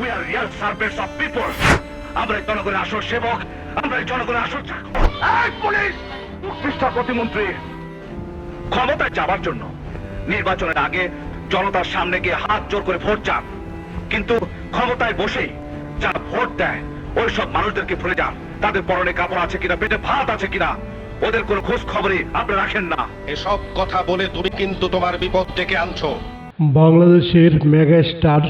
We are real servants of people আমরা জনগণের আসল সেবক আমরা জনগণের আসল চাকর। পুলিশ! পৃষ্ঠা প্রতিমন্ত্রী ক্ষমতায় যাবার জন্য নির্বাচনের আগে জনতার সামনে গিয়ে হাত জোর করে ভোট চান। কিন্তু ক্ষমতায় বসেই যারা ভোট দেয় ওই সব মানুষদেরকে ভুলে যান। তাদের পরনে কাপড় আছে কিনা পেটে ভাত আছে কিনা ওদের কোনো খোঁজ খবরই আপনি রাখেন না। এসব কথা বলে তুমি কিন্তু তোমার বিপদ ডেকে আনছো। বাংলাদেশের মেগাস্টার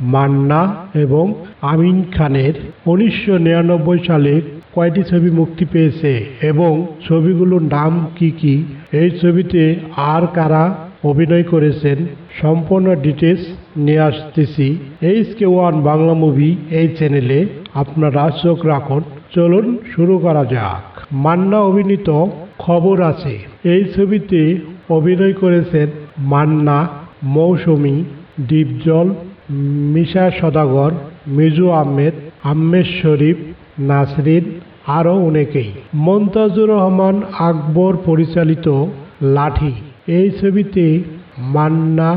মান্না এবং আমিন খানের উনিশশো নিরানব্বই সালে কয়টি ছবি মুক্তি পেয়েছে এবং ছবিগুলোর নাম কি কি? এই ছবিতে আর কারা অভিনয় করেছেন? সম্পূর্ণ ডিটেলস নিয়ে আসতেছি। H K one Bangla movie এই চ্যানেলে আপনারা চোখ রাখুন। চলুন শুরু করা যাক। মান্না অভিনীত খবর আছে। এই ছবিতে অভিনয় করেছেন মান্না, মৌসুমী, দীপজল মিশা সদাগর, মিজু আহমেদ আহমেদ শরীফ, নাসরিন, আরও অনেকেই। মন্তাজুর রহমান আকবর পরিচালিত লাঠি। এই ছবিতে মান্না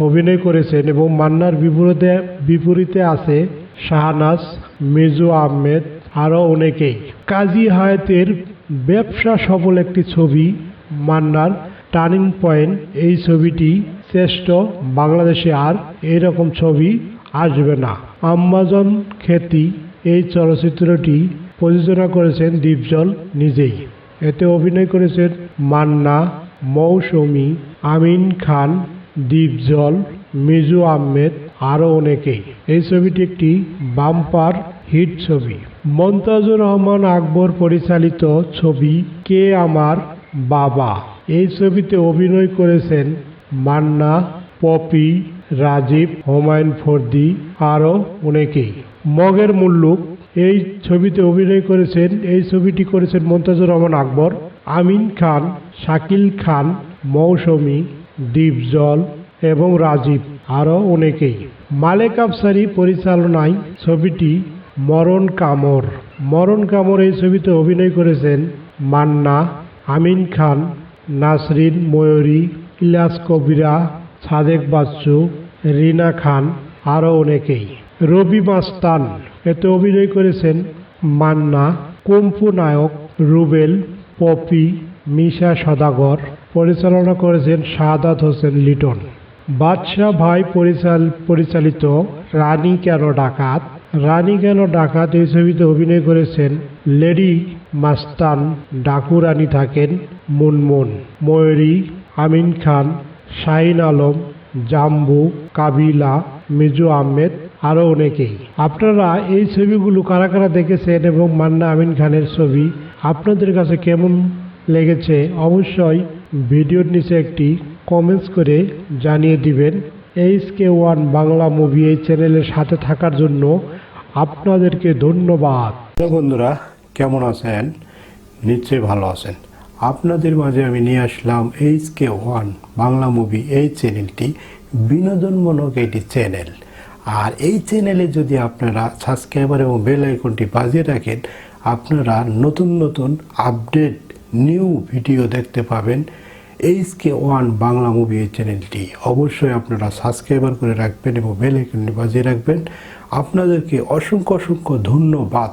অভিনয় করেছেন এবং মান্নার বিপরীতে বিপরীতে আছে শাহনাজ, মিজু আহমেদ, আরও অনেকেই। কাজী হায়াতের ব্যবসা সফল একটি ছবি মান্নার টার্নিং পয়েন্ট। এই ছবিটি শ্রেষ্ঠ বাংলাদেশে আর এরকম ছবি আসবে না। আম্মাজন খ্যাতি এই চলচ্চিত্রটি প্রযোজনা করেছেন দীপজল নিজেই। এতে অভিনয় করেছেন মান্না, মৌসুমী, আমিন খান, দীপজল, মিজু আহমেদ, আরও অনেকেই এই ছবিটি একটি বাম্পার হিট ছবি। মন্তাজুর রহমান আকবর পরিচালিত ছবি কে আমার বাবা। এই ছবিতে অভিনয় করেছেন মান্না, পপি, রাজীব, হুমায়ুন ফর্দি আরও অনেকেই মগের মুল্লুক, এই ছবিতে অভিনয় করেছেন, এই ছবিটি করেছেন মন্তাজুর রহমান আকবর, আমিন খান, শাকিল খান, মৌসুমী দীপজল এবং রাজীব আরও অনেকেই মালেক আফসারি পরিচালনায় ছবিটি মরণ কামর। মরণ কামর এই ছবিতে অভিনয় করেছেন মান্না, আমিন খান, নাসরিন ময়ূরী ইলিয়াস কবিরা, সাদেক বাচ্চু, রিনা খান, আরও অনেকেই। রবি মাস্তান, এতে অভিনয় করেছেন মান্না, কুম্ফু নায়ক, রুবেল, পপি, মিশা সদাগর। পরিচালনা করেছেন শাহাদাত হোসেন লিটন। বাদশাহ ভাই পরিচাল, পরিচালিত রানী কেন ডাকাত? রানী কেন ডাকাত এই ছবিতে অভিনয় করেছেন লেডি মাস্তান, ডাকু রানী থাকেন মুনমুন, ময়ূরী আমিন খান, শাহিন আলম, জাম্বু, কাবিলা, মিজু আহমেদ আরও অনেকেই। আপনারা এই ছবিগুলো কারা কারা দেখেছেন এবং মান্না আমিন খানের ছবি আপনাদের কাছে কেমন লেগেছে অবশ্যই ভিডিওর নিচে একটি কমেন্টস করে জানিয়ে দিবেন। H K one Bangla movie এই চ্যানেলের সাথে থাকার জন্য আপনাদেরকে ধন্যবাদ। বন্ধুরা, কেমন আছেন? নিশ্চয়ই ভালো আছেন। আপনাদের মাঝে আমি নিয়ে আসলাম H K one Bangla movie এই চ্যানেলটি বিনোদনমূলক একটি চ্যানেল আর এই চ্যানেলে যদি আপনারা সাবস্ক্রাইবার এবং বেল আইকনটি বাজিয়ে রাখেন, আপনারা নতুন নতুন আপডেট নিউ ভিডিও দেখতে পাবেন H K one Bangla movie এই চ্যানেলটি অবশ্যই আপনারা সাবস্ক্রাইবার করে রাখবেন এবং বেল আইকনটি বাজিয়ে রাখবেন। আপনাদেরকে অসংখ্য অসংখ্য ধন্যবাদ।